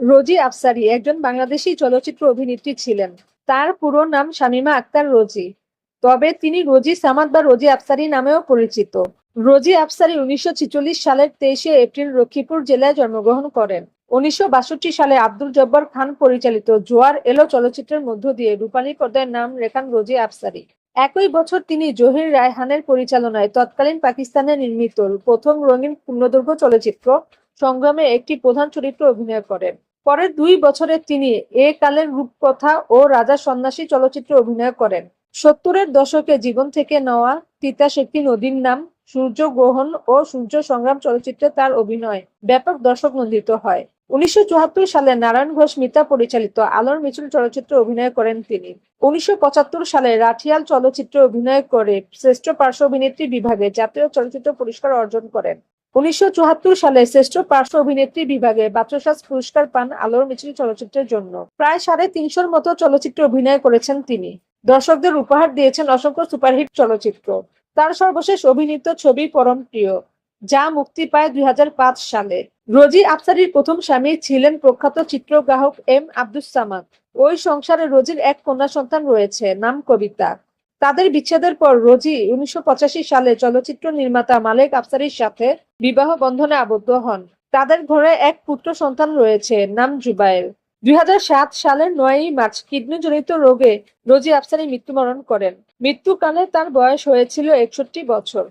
রোজি আফসারি একজন বাংলাদেশী চলচ্চিত্র অভিনেত্রী ছিলেন। তার পুরো নাম শামিমা আক্তার রোজি। তবে তিনি রোজি সামাদ বা রোজি আফসারি নামেও পরিচিত। রোজি আফসারি উনিশশো ছেচল্লিশ সালের তেইশে এপ্রিল লক্ষ্মীপুর জেলায় জন্মগ্রহণ করেন। উনিশশো বাষট্টি সালে আব্দুল জব্বার খান পরিচালিত জোয়ার এলো চলচ্চিত্রের মধ্য দিয়ে রূপালী পর্দায় নাম রেখান রোজি আফসারি। একই বছর তিনি জহির রায়হানের পরিচালনায় তৎকালীন পাকিস্তানে নির্মিত প্রথম রঙিন পূর্ণদৈর্ঘ্য চলচ্চিত্র সংগ্রামে একটি প্রধান চরিত্র অভিনয় করেন। পরের দুই বছরে তিনি এ কালের রূপকথা ও রাজা সন্ন্যাসী চলচ্চিত্রে অভিনয় করেন। সত্তরের দশকে জীবন থেকে নেওয়া তিতাস একটি নদীর নাম সূর্য গ্রহণ ও সূর্য সংগ্রাম চলচ্চিত্রে তার অভিনয় ব্যাপক দর্শক নন্দিত হয়। উনিশশো সালে নারায়ণ ঘোষ মিতা পরিচালিত আলোর মিছিল চলচ্চিত্রে অভিনয় করেন তিনি। উনিশশো পঁচাত্তর সালে রাঠিয়াল চলচ্চিত্রে অভিনয় করে শ্রেষ্ঠ পার্শ্ব অভিনেত্রী বিভাগে জাতীয় চলচ্চিত্র পুরস্কার অর্জন করেন। উনিশশো চুয়াত্তর সালে শ্রেষ্ঠ পার্শ্ব অভিনেত্রী বিভাগে বাচসাস পুরস্কার পান আলোর মিছিল চলচ্চিত্রের জন্য। প্রায় সাড়ে তিনশোর মতো চলচ্চিত্রে অভিনয় করেছেন তিনি। দর্শকদের উপহার দিয়েছেন অসংখ্য সুপারহিট চলচ্চিত্র। তার সর্বশেষ অভিনীত ছবি পরম প্রিয়, যা মুক্তি পায় দুই হাজার পাঁচ সালে। রোজি আফসারির প্রথম স্বামী ছিলেন প্রখ্যাত চিত্রগ্রাহক এম আব্দুস সামাদ। ওই সংসারে রোজির এক কন্যা সন্তান রয়েছে, নাম কবিতা। তাদের বিচ্ছেদের পর রোজি উনিশশো পঁচাশি সালে চলচ্চিত্র নির্মাতা মালেক আফসারির সাথে বিবাহ বন্ধনে আবদ্ধ হন। তাদের ঘরে এক পুত্র সন্তান রয়েছে, নাম জুবায়ের। দুই সালের নয়ই মার্চ কিডনিজনিত রোগে রোজি আফসারি মৃত্যুবরণ করেন। মৃত্যুকালে তার বয়স হয়েছিল একষট্টি বছর।